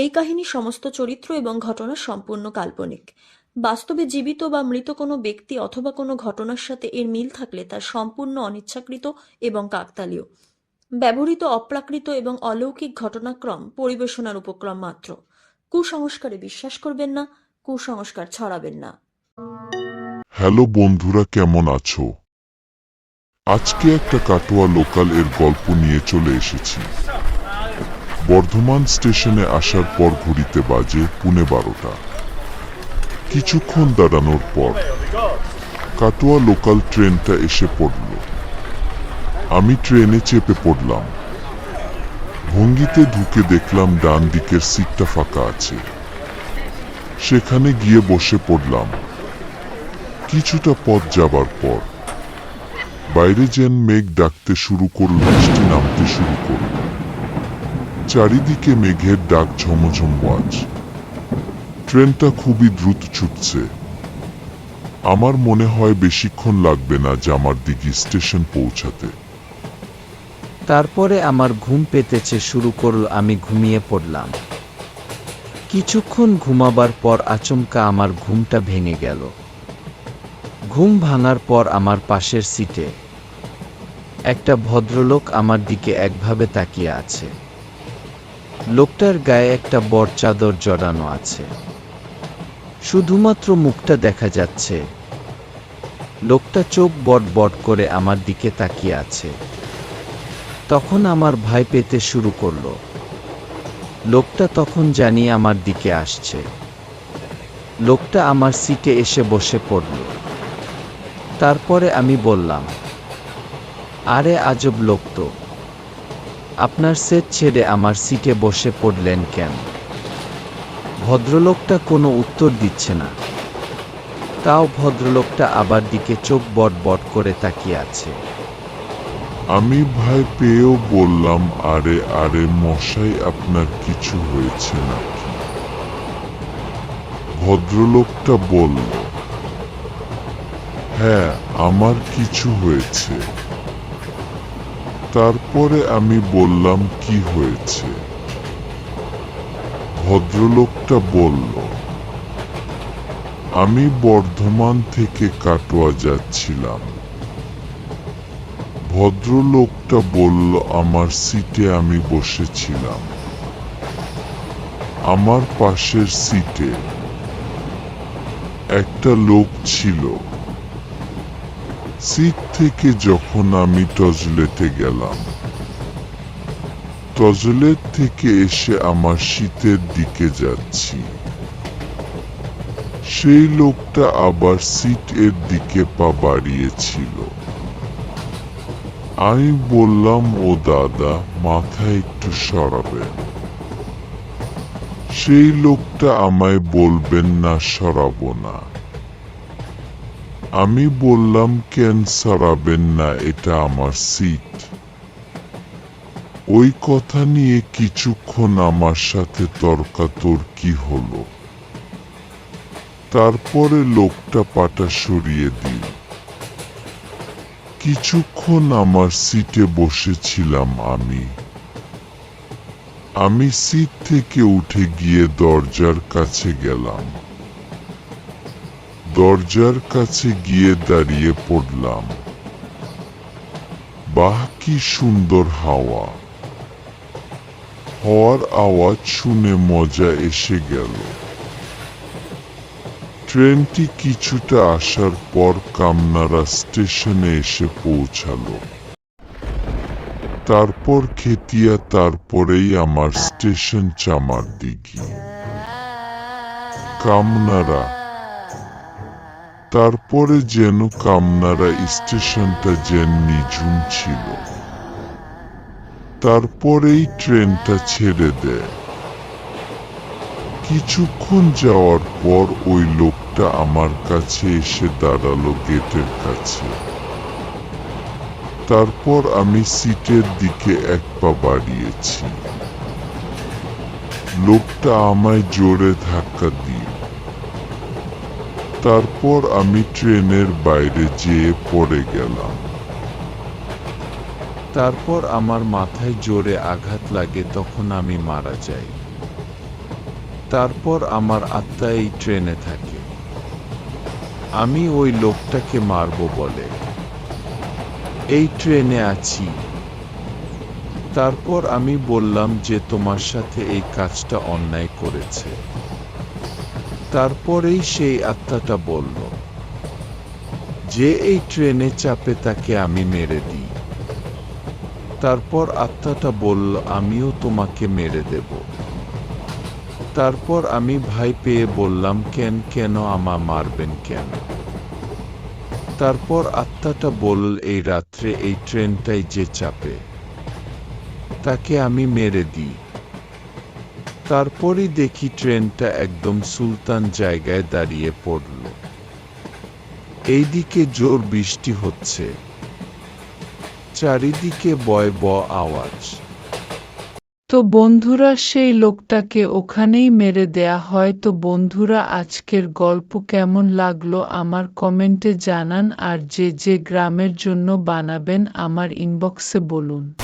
এই কাহিনী সমস্ত চরিত্র এবং ঘটনা সম্পূর্ণ কাল্পনিক। বাস্তবে জীবিত বা মৃত কোনো ব্যক্তি অথবা কোনো ঘটনার সাথে এর মিল থাকলে তা সম্পূর্ণ অনিচ্ছাকৃত এবং কাকতালীয়। ব্যবহৃত অপ্রাকৃত এবং অলৌকিক ঘটনাক্রম পরিবেশনার উপক্রম মাত্র। কুসংস্কারে বিশ্বাস করবেন না, কুসংস্কার ছড়াবেন না। হ্যালো বন্ধুরা, কেমন আছো? আজকে একটা কাটোয়া লোকাল এর গল্প নিয়ে চলে এসেছি। বর্ধমান স্টেশনে আসার পর ঘুরিতে বাজে পুনে বারোটা। কিছুক্ষণ দাঁড়ানোর পর কাটোয়া লোকাল ট্রেনটা এসে পড়ল। আমি ট্রেনে চেপে পড়লাম। ভঙ্গিতে ঢুকে দেখলাম ডান দিকের সিটটা ফাঁকা আছে। সেখানে গিয়ে বসে পড়লাম। কিছুটা পথ যাবার পর বাইরে যেন মেঘ ডাকতে শুরু করল, বৃষ্টি নামতে শুরু করল। চারিদিকে মেঘের ডাক ঝমঝম আজ ট্রেনটা খুবই দ্রুত ছুটছে। আমার মনে হয় বেশিক্ষণ লাগবে না জামার দিঘি স্টেশন পৌঁছাতে। তারপরে আমার ঘুম পেতেছে শুরু করল আমি ঘুমিয়ে পড়লাম। কিছুক্ষণ ঘুমাবার পর আচমকা আমার ঘুমটা ভেঙে গেল। ঘুম ভাঙার পর আমার পাশের সিটে একটা ভদ্রলোক আমার দিকে একভাবে তাকিয়ে আছে। লোকটার গায়ে একটা বড় চাদর জড়ানো আছে। শুধুমাত্র মুখটা দেখা যাচ্ছে। লোকটা চোখ বট বট করে আমার দিকে তাকিয়ে আছে। তখন আমার ভাই পেতে শুরু করল। লোকটা তখন জানি আমার দিকে আসছে। লোকটা আমার সিটে এসে বসে পড়ল। তারপরে আমি বললাম, আরে আজব লোক তো। আপনার সেট ছেড়ে আমার সিটে বসে পড়লেন কেন? ভদ্রলোকটা কোনো উত্তর দিচ্ছে না। তাও ভদ্রলোকটা আবার দিকে চোখ বট করে তাকিয়ে আছে। আমি ভয় পেয়েও বললাম, আরে আরে মশাই, আপনার কিছু হয়েছে নাকি? ভদ্রলোকটা বলল হ্যাঁ আমার কিছু হয়েছে। তারপরে আমি বললাম, কি হয়েছে? ভদ্রলোকটা বলল, আমি বর্ধমান থেকে কাটোয়া যাচ্ছিলাম। ভদ্রলোকটা বলল, আমার সিটে আমি বসেছিলাম। আমার পাশের সিটে একটা লোক ছিল। সিট থেকে যখন আমি টজলেটে গেলাম টজলেট থেকে এসে আমার শীতের দিকে যাচ্ছি। সেই লোকটা আবার সিট এর দিকে পা বাড়িয়েছিল। আমি বললাম, ও দাদা, মাথা একটু সরাবেন সেই লোকটা আমায় বলবেন, না, সরাবো না। আমি বললাম, কেন সরাবেন না? এটা আমার সিট ওই কথা নিয়ে কিছুক্ষণ আমার সাথে তর্কাতর্কি হলো। তারপরে লোকটা পাটা সরিয়ে দিল। কিছুক্ষণ আমার সিটে বসেছিলাম আমি। আমি সিট থেকে উঠে গিয়ে দরজার কাছে গেলাম। দরজার কাছে গিয়ে দাঁড়িয়ে পড়লাম। বাহ, কি সুন্দর হাওয়া। হওয়ার আওয়াজ শুনে মজা এসে গেল। ট্রেনটি কিছুটা আসার পর কামনারা স্টেশনে এসে পৌঁছালো। তারপর খেতিয়া তারপরেই আমার স্টেশন চামার দিঘি। কামনারা তারপরে যেন কামনারা স্টেশনটা যেন নিঝুম ছিল। তারপরেই ট্রেনটা ছেড়ে দেয়। কিছুক্ষণ যাওয়ার পর ওই লোকটা আমার কাছে এসে দাঁড়াল গেটের কাছে। তারপর আমি সিটের দিকে এক পা বাড়িয়েছি। লোকটা আমায় জোরে ধাক্কা দিয়ে তারপর আমি ট্রেনের বাইরে যেয়ে পড়ে গেলাম। তারপর আমার মাথায় জোরে আঘাত লাগে, তখন আমি মারা যাই। তারপর আমার আত্মা এই ট্রেনে থাকে। আমি ওই লোকটাকে মারব বলে। এই ট্রেনে আছি। তারপর আমি বললাম যে তোমার সাথে এই কাজটা অন্যায় করেছে। তারপরেই সেই আত্মাটা বলল, যে এই ট্রেনে চাপে তাকে আমি মেরে দিই। তারপর আত্মাটা বলল, আমিও তোমাকে মেরে দেব। তারপর আমি ভাই পেয়ে বললাম, কেন কেন আমা মারবেন কেন? তারপর আত্মাটা বলল, এই রাত্রে এই ট্রেনটাই যে চাপে, তাকে আমি মেরে দিই। তারপরই দেখি ট্রেনটা একদম সুলতান জায়গায় দাঁড়িয়ে পড়ল। এইদিকে জোর বৃষ্টি হচ্ছে। চারিদিকে বয় ব আওয়াজ। তো বন্ধুরা, সেই লোকটাকে ওখানেই মেরে দেয়া হয়। তো বন্ধুরা, আজকের গল্প কেমন লাগল আমার কমেন্টে জানান আর যে যে গ্রামের জন্য বানাবেন আমার ইনবক্সে বলুন।